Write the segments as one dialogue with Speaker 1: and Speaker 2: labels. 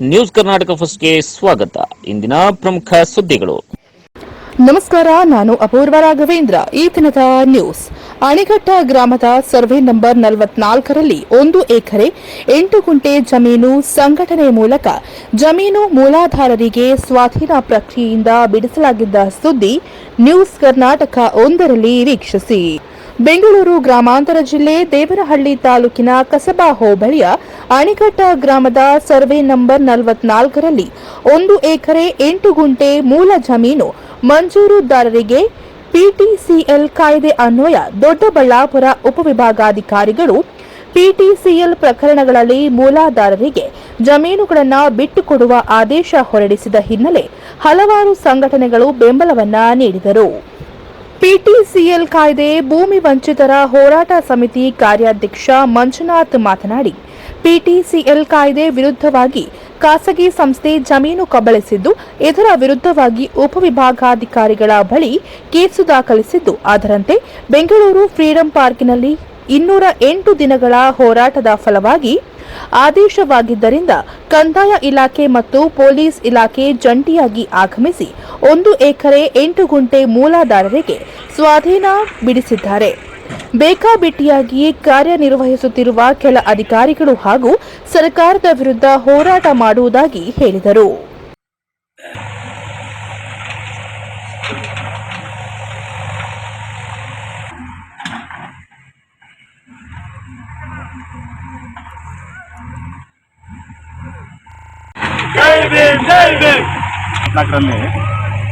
Speaker 1: News Karnataka ಫಸ್ಟ್ಗೆ ಸ್ವಾಗತ. ಇಂದಿನ ಪ್ರಮುಖ ಸುದ್ದಿಗಳು.
Speaker 2: ನಮಸ್ಕಾರ, ನಾನು ಅಪೂರ್ವ ರಾಘವೇಂದ್ರ. ಈ ದಿನದ ನ್ಯೂಸ್. ಅಣೆಘಟ್ಟ ಗ್ರಾಮದ ಸರ್ವೆ ನಂಬರ್ ನಲವತ್ನಾಲ್ಕರಲ್ಲಿ ಒಂದು ಎಕರೆ, ಎಂಟು ಗುಂಟೆ ಜಮೀನು ಸಂಘಟನೆ ಮೂಲಕ ಜಮೀನು ಮೂಲಾಧಾರರಿಗೆ ಸ್ವಾಧೀನ ಪ್ರಕ್ರಿಯೆಯಿಂದ ಬಿಡಿಸಲಾಗಿದ್ದ ಸುದ್ದಿ ನ್ಯೂಸ್ ಕರ್ನಾಟಕ ಒಂದರಲ್ಲಿ ವೀಕ್ಷಿಸಿ. ಬೆಂಗಳೂರು ಗ್ರಾಮಾಂತರ ಜಿಲ್ಲೆ ದೇವನಹಳ್ಳಿ ತಾಲೂಕಿನ ಕಸಬಾ ಹೋಬಳಿಯ ಅಣಿಘಟ್ಟ ಗ್ರಾಮದ ಸರ್ವೆ ನಂಬರ್ ನಲವತ್ನಾಲ್ಕರಲ್ಲಿ ಒಂದು ಎಕರೆ ಎಂಟು ಗುಂಟೆ ಮೂಲ ಜಮೀನು ಮಂಜೂರುದಾರರಿಗೆ ಪಿಟಿಸಿಎಲ್ ಕಾಯ್ದೆ ಅನ್ವಯ ದೊಡ್ಡಬಳ್ಳಾಪುರ ಉಪವಿಭಾಗಾಧಿಕಾರಿಗಳು ಪಿಟಿಸಿಎಲ್ ಪ್ರಕರಣಗಳಲ್ಲಿ ಮೂಲಾಧಾರರಿಗೆ ಜಮೀನುಗಳನ್ನು ಬಿಟ್ಟುಕೊಡುವ ಆದೇಶ ಹೊರಡಿಸಿದ ಹಿನ್ನೆಲೆ ಹಲವಾರು ಸಂಘಟನೆಗಳು ಬೆಂಬಲವನ್ನ ನೀಡಿದರು. ಪಿಟಿಸಿಎಲ್ ಕಾಯ್ದೆ ಭೂಮಿ ವಂಚಿತರ ಹೋರಾಟ ಸಮಿತಿ ಕಾರ್ಯಾಧ್ಯಕ್ಷ ಮಂಜುನಾಥ್ ಮಾತನಾಡಿ ಪಿಟಿಸಿಎಲ್ ಕಾಯ್ದೆ ವಿರುದ್ಧವಾಗಿ ಖಾಸಗಿ ಸಂಸ್ಥೆ ಜಮೀನು ಕಬಳಿಸಿದ್ದು, ಇದರ ವಿರುದ್ಧವಾಗಿ ಉಪವಿಭಾಗಾಧಿಕಾರಿಗಳ ಬಳಿ ಕೇಸು ದಾಖಲಿಸಿದ್ದು. ಅದರಂತೆ, ಬೆಂಗಳೂರು ಫ್ರೀಡಂ ಪಾರ್ಕಿನಲ್ಲಿ ಇನ್ನೂರ ಎಂಟು ದಿನಗಳ ಹೋರಾಟದ ಫಲವಾಗಿ ಆದೇಶವಾಗಿದ್ದರಿಂದ ಕಂದಾಯ ಇಲಾಖೆ ಮತ್ತು ಪೊಲೀಸ್ ಇಲಾಖೆ ಜಂಟಿಯಾಗಿ ಆಗಮಿಸಿ ಒಂದು ಎಕರೆ ಎಂಟು ಗುಂಟೆ ಮೂಲಾಧಾರರಿಗೆ ಸ್ವಾಧೀನ ಬಿಡಿಸಿದ್ದಾರೆ. ಬೇಕಾಬಿಟ್ಟಿಯಾಗಿ ಕಾರ್ಯನಿರ್ವಹಿಸುತ್ತಿರುವ ಕೆಲ ಅಧಿಕಾರಿಗಳು ಹಾಗೂ ಸರ್ಕಾರದ ವಿರುದ್ಧ ಹೋರಾಟ ಮಾಡುವುದಾಗಿ ಹೇಳಿದರು.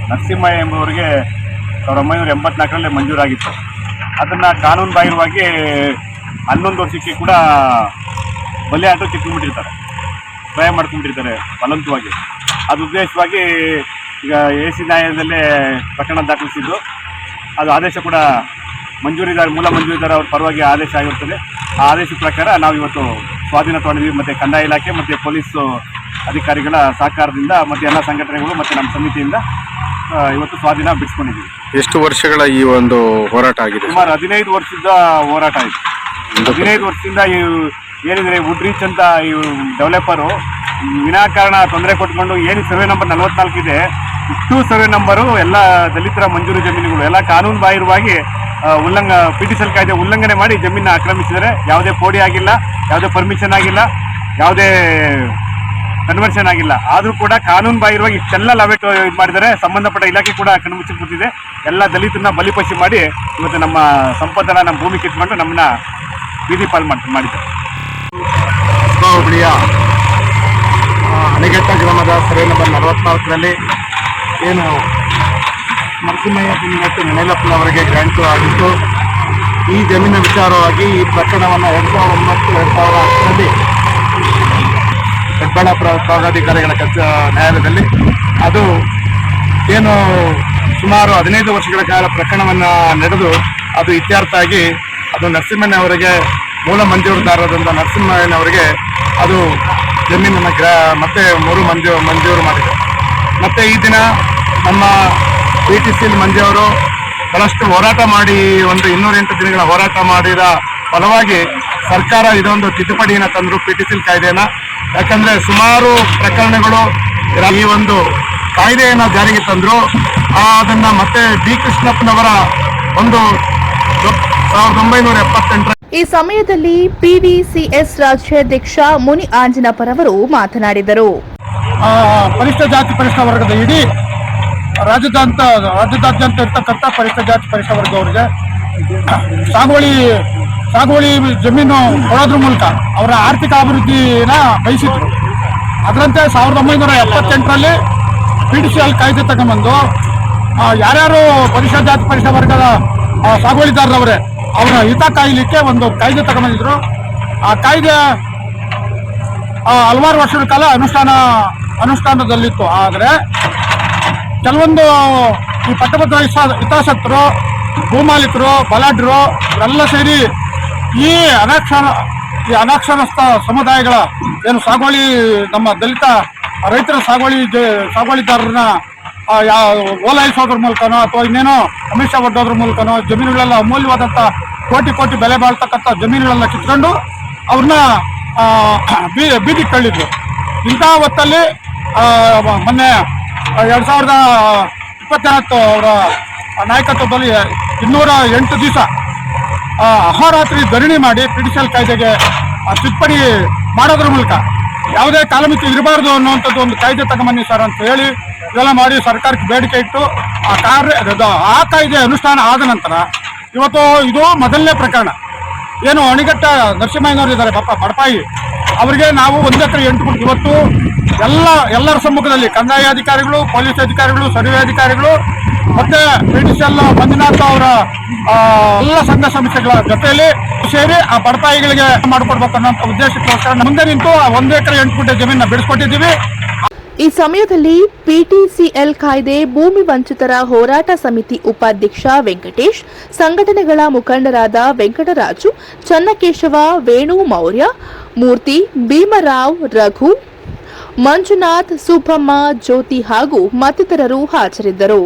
Speaker 3: ನರಸಿಂಹ ಎಂಬುವರಿಗೆ ಸಾವಿರದ ಒಂಬೈನೂರ ಎಂಬತ್ನಾಲ್ಕರಲ್ಲಿ ಮಂಜೂರಾಗಿತ್ತು. ಅದನ್ನು ಕಾನೂನು ಬಾಹಿರವಾಗಿ ಹನ್ನೊಂದು ವರ್ಷಕ್ಕೆ ಕೂಡ ಬಲೆ ಆಟೋ ಕಿತ್ಕೊಂಡ್ಬಿಟ್ಟಿರ್ತಾರೆ ಕ್ರಯ ಮಾಡ್ಕೊಂಡ್ಬಿಟ್ಟಿರ್ತಾರೆ ಬಲವಂತವಾಗಿ. ಅದು ಉದ್ದೇಶವಾಗಿ ಈಗ ಎ ಸಿ ನ್ಯಾಯಾಲಯದಲ್ಲೇ ಪ್ರಕರಣ ದಾಖಲಿಸಿದ್ದು. ಅದು ಆದೇಶ ಕೂಡ ಮಂಜೂರಿದಾರ, ಮೂಲ ಮಂಜೂರಿದಾರ ಅವ್ರ ಪರವಾಗಿ ಆದೇಶ ಆಗಿರ್ತದೆ. ಆ ಆದೇಶದ ಪ್ರಕಾರ ನಾವು ಇವತ್ತು ಸ್ವಾಧೀನ ತಗೊಂಡಿದ್ವಿ ಮತ್ತು ಕಂದಾಯ ಇಲಾಖೆ, ಮತ್ತು ಪೊಲೀಸ್ ಅಧಿಕಾರಿಗಳ ಸಹಕಾರದಿಂದ, ಮತ್ತು ಎಲ್ಲ ಸಂಘಟನೆಗಳು, ಮತ್ತು ನಮ್ಮ ಸಮಿತಿಯಿಂದ ಇವತ್ತು ಸ್ವಾಧೀನ ಬಿಡಿಸ್ಕೊಂಡಿದ್ದೀವಿ
Speaker 4: ಎಷ್ಟು ವರ್ಷಗಳ ಈ ಒಂದು ಹೋರಾಟ ಆಗಿದೆ?
Speaker 3: ಸುಮಾರು ಹದಿನೈದು ವರ್ಷದ ಹೋರಾಟ ಇದೆ ಹದಿನೈದು ವರ್ಷದಿಂದ ಈ ಏನಿದ್ರೆ ವುಡ್ ರೀಚ್ ಅಂತ ಈ ಡೆವಲಪರು ವಿನಾಕಾರಣ ತೊಂದರೆ ಕೊಟ್ಕೊಂಡು ಏನು ಸರ್ವೆ ನಂಬರ್ ನಲವತ್ನಾಲ್ಕು ಇದೆ ಇಷ್ಟು ಸರ್ವೆ ನಂಬರು ಎಲ್ಲ ದಲಿತರ ಮಂಜೂರು ಜಮೀನುಗಳು ಎಲ್ಲ ಕಾನೂನು ಬಾಹಿರವಾಗಿ ಉಲ್ಲಂಘ ಪಿ ಟಿ ಕಾಯ್ದೆ ಉಲ್ಲಂಘನೆ ಮಾಡಿ ಜಮೀನ ಆಕ್ರಮಿಸಿದರೆ ಯಾವುದೇ ಪೋಡಿ ಆಗಿಲ್ಲ ಯಾವುದೇ ಪರ್ಮಿಷನ್ ಆಗಿಲ್ಲ ಯಾವುದೇ ಕನ್ವರ್ಷನ್ ಆಗಿಲ್ಲ. ಆದರೂ ಕೂಡ ಕಾನೂನು ಬಾಹಿರವಾಗಿ ಇಷ್ಟೆಲ್ಲ ಲವೆಟ್ ಇದು ಮಾಡಿದರೆ ಸಂಬಂಧಪಟ್ಟ ಇಲಾಖೆ ಕೂಡ ಕಣ್ಮುಚ್ಚಿ ಕೂತಿದೆ ಎಲ್ಲ ದಲಿತರನ್ನ ಬಲಿಪಶಿ ಮಾಡಿ ಇವತ್ತು ನಮ್ಮ ಸಂಪತ್ತನ್ನ ನಮ್ಮ ಭೂಮಿ ಕಿತ್ಕೊಂಡು ನಮ್ಮನ್ನ ಬೀದಿ ಪಾಲ್ ಮಾಡಿ ಮಾಡಿದ್ದಾರೆ.
Speaker 4: ಹುಬ್ಬಳ್ಳಿಯ ಅಣೆಘಟ್ಟ ಗ್ರಾಮದ ಸರ್ವೆ ನಂಬರ್ ನಲವತ್ನಾಲ್ಕರಲ್ಲಿ ಏನು ನರಸಿಂಹಯ್ಯ ಮತ್ತು ಮನೇಲಪ್ಪನವರಿಗೆ ಗ್ರ್ಯಾಂಟು ಆಗಿತ್ತು. ಈ ಜಮೀನಿನ ವಿಚಾರವಾಗಿ ಈ ಪ್ರಕರಣವನ್ನು ಎರಡು ಸಾವಿರದ ಒಂಬತ್ತು, ಎರಡು ಸಾವಿರದ ಹತ್ತರಲ್ಲಿ ದೊಡ್ಡಬಳ್ಳಾಪುರ ಪ್ರಾಧಿಕಾರಿಗಳ ಕಚ ನ್ಯಾಯಾಲಯದಲ್ಲಿ. ಅದು ಏನು ಸುಮಾರು ಹದಿನೈದು ವರ್ಷಗಳ ಕಾಲ ಪ್ರಕರಣವನ್ನು ನಡೆದು ಅದು ಇತ್ಯರ್ಥ ಆಗಿ ಅದು ನರಸಿಂಹಣ್ಣವರಿಗೆ ಮೂಲ ಮಂಜೂರುದಾರರಾದಂಥ ನರಸಿಂಹಣ್ಣವರಿಗೆ ಅದು ಜಮೀನನ್ನು ಗ್ರಾ ಮತ್ತೆ ಮರು ಮಂಜು ಮಂಜೂರು ಮಾಡಿದೆ. ಮತ್ತೆ ಈ ದಿನ ನಮ್ಮ ಪಿ ಟಿ ಸಿಲ್ ಮಂಜೆಯವರು ಬಹಳಷ್ಟು ಹೋರಾಟ ಮಾಡಿ ಒಂದು ಇನ್ನೂರೆಂಟು ದಿನಗಳ ಹೋರಾಟ ಮಾಡಿದ ಫಲವಾಗಿ ಸರ್ಕಾರ ಇದೊಂದು ತಿದ್ದುಪಡಿಯನ್ನು ತಂದರು ಪಿ ಟಿ ಸಿ ಕಾಯ್ದೆನ ಯಾಕಂದ್ರೆ ಸುಮಾರು ಪ್ರಕರಣಗಳು ಈ ಒಂದು ಕಾಯ್ದೆಯನ್ನು ಜಾರಿಗೆ ತಂದರು. ಅದನ್ನ ಮತ್ತೆ ಡಿ ಕೃಷ್ಣಪ್ಪನವರ ಒಂದು ಸಾವಿರದ ಒಂಬೈನೂರ ಎಪ್ಪತ್ತೆಂಟರ
Speaker 2: ಈ ಸಮಯದಲ್ಲಿ ಪಿವಿಸಿಎಸ್ ರಾಜ್ಯಾಧ್ಯಕ್ಷ ಮುನಿ ಆಂಜನಪರವರು ಮಾತನಾಡಿದರು.
Speaker 5: ಆ, ಪರಿಷ್ಠ ಜಾತಿ ಪರಿಷ್ಠ ವರ್ಗದ ಇಡೀ ರಾಜ್ಯದಾದ್ಯಂತ ರಾಜ್ಯದಾದ್ಯಂತ ಇರ್ತಕ್ಕಂಥ ಪರಿಷ್ಠ ಜಾತಿ ಪರಿಷ್ಠ ವರ್ಗದವರಿಗೆ ಸಾಗುವಳಿ ಸಾಗುವಳಿ ಜಮೀನು ಕೊಡೋದ್ರ ಮೂಲಕ ಅವರ ಆರ್ಥಿಕ ಅಭಿವೃದ್ಧಿನ ಬಯಸಿದ್ರು. ಅದರಂತೆ ಸಾವಿರದ ಒಂಬೈನೂರ ಎಪ್ಪತ್ತೆಂಟರಲ್ಲಿ ಪಿ ಡಿ ಸಿ ಎಲ್ ಕಾಯ್ದೆ ತಗೊಂಡ್ಬಂದು ಯಾರ್ಯಾರು ಪರಿಷತ್ ಜಾತಿ ಪರಿಷತ್ ವರ್ಗದ ಸಾಗುವಳಿದಾರರವರೇ, ಅವರ ಹಿತ ಕಾಯಲಿಕ್ಕೆ ಒಂದು ಕಾಯ್ದೆ ತಗೊಂಡ್ಬಂದಿದ್ರು. ಆ ಕಾಯ್ದೆ ಹಲವಾರು ವರ್ಷಗಳ ಕಾಲ ಅನುಷ್ಠಾನ, ಅನುಷ್ಠಾನದಲ್ಲಿತ್ತು. ಆದರೆ ಕೆಲವೊಂದು ಈ ಪಟ್ಟಭದ್ರ ಹಿತ- ಹಿತಾಸಕ್ತರು, ಭೂಮಾಲೀಕರು, ಬಲಾಢ್ಯರು ಎಲ್ಲ ಸೇರಿ ಈ ಅನಕ್ಷರ, ಈ ಅನಕ್ಷರಸ್ಥ ಸಮುದಾಯಗಳ ಏನು ಸಾಗುವಳಿ, ನಮ್ಮ ದಲಿತ ರೈತರ ಸಾಗುವಳಿ ಸಾಗುವಳಿದಾರರನ್ನ ಯಾವ ಓಲೈಸೋದ್ರ ಮೂಲಕನೋ ಅಥವಾ ಇನ್ನೇನೋ ಅಮಿಷ ಒಡ್ಡೋದ್ರ ಮೂಲಕನೋ ಜಮೀನುಗಳೆಲ್ಲ ಅಮೂಲ್ಯವಾದಂಥ ಕೋಟಿ ಕೋಟಿ ಬೆಲೆ ಬಾಳ್ತಕ್ಕಂಥ ಜಮೀನುಗಳನ್ನ ಕಿತ್ಕೊಂಡು ಅವ್ರನ್ನ ಬೀದಿಗೆ ತಳ್ಳಿದ್ರು. ಇಂಥ ಹೊತ್ತಲ್ಲಿ ಮೊನ್ನೆ ಎರಡು ಸಾವಿರದ ಇಪ್ಪತ್ನಾಲ್ಕು ಅವರ ನಾಯಕತ್ವದಲ್ಲಿ ಇನ್ನೂರ ಎಂಟು ದಿವಸ ಅಹೋರಾತ್ರಿ ಧರಣಿ ಮಾಡಿ ಪಿಡಿಷಲ್ ಕಾಯ್ದೆಗೆ ತಿದ್ದುಪಡಿ ಮಾಡೋದ್ರ ಮೂಲಕ ಯಾವುದೇ ಕಾಲಮಿತಿ ಇರಬಾರ್ದು ಅನ್ನುವಂಥದ್ದು ಒಂದು ಕಾಯ್ದೆ ತಗೊಂಬನ್ನಿ ಸರ್ ಅಂತ ಹೇಳಿ ಇದೆಲ್ಲ ಮಾಡಿ ಸರ್ಕಾರಕ್ಕೆ ಬೇಡಿಕೆ ಇಟ್ಟು ಆ ಕಾರ್ಯ ಆ ಕಾಯ್ದೆ ಅನುಷ್ಠಾನ ಆದ ನಂತರ ಇವತ್ತು ಇದು ಮೊದಲನೇ ಪ್ರಕರಣ. ಏನು ಅಣಿಗಟ್ಟ ನರಸಿಂಹಯ್ಯನವರು ಇದ್ದಾರೆ ಪಾಪ, ಬಡಪಾಯಿ. ಅವರಿಗೆ ನಾವು ಒಂದು ಎಕರೆ ಎಂಟು ಗುಂಟೆ ಇವತ್ತು ಎಲ್ಲ ಎಲ್ಲರ ಸಮ್ಮುಖದಲ್ಲಿ ಕಂದಾಯ ಅಧಿಕಾರಿಗಳು, ಪೊಲೀಸ್ ಅಧಿಕಾರಿಗಳು, ಸರ್ವೆ ಅಧಿಕಾರಿಗಳು, ಮತ್ತೆ ಬ್ರಿಟಿಷಲ್ಲ ಮಂಜುನಾಥ ಅವರ ಎಲ್ಲ ಸಂಘ ಸಂಸ್ಥೆಗಳ ಜೊತೆಯಲ್ಲಿ ಸೇರಿ ಆ ಬಡತಾಯಿಗಳಿಗೆ ಮಾಡಿಕೊಡ್ಬೇಕು ಅನ್ನೋ ಉದ್ದೇಶಕ್ಕೋಸ್ಕರ ಮುಂದೆ ನಿಂತು ಒಂದು ಎಕರೆ ಎಂಟು ಗುಂಟೆ ಜಮೀನ ಬಿಡಿಸ್ಕೊಟ್ಟಿದ್ದೀವಿ.
Speaker 2: ಈ ಸಮಯದಲ್ಲಿ ಪಿಟಿಸಿಎಲ್ ಕಾಯ್ದೆ ಭೂಮಿ ವಂಚಿತರ ಹೋರಾಟ ಸಮಿತಿ ಉಪಾಧ್ಯಕ್ಷ ವೆಂಕಟೇಶ್, ಸಂಘಟನೆಗಳ ಮುಖಂಡರಾದ ವೆಂಕಟರಾಜು, ಚನ್ನಕೇಶವ, ವೇಣು ಮೌರ್ಯ ಮೂರ್ತಿ ಭೀಮರಾವ್ ರಘು ಮಂಜುನಾಥ್ ಸುಬ್ಬಮ್ಮ ಜ್ಯೋತಿ ಹಾಗೂ ಮತ್ತಿತರರು ಹಾಜರಿದ್ದರು.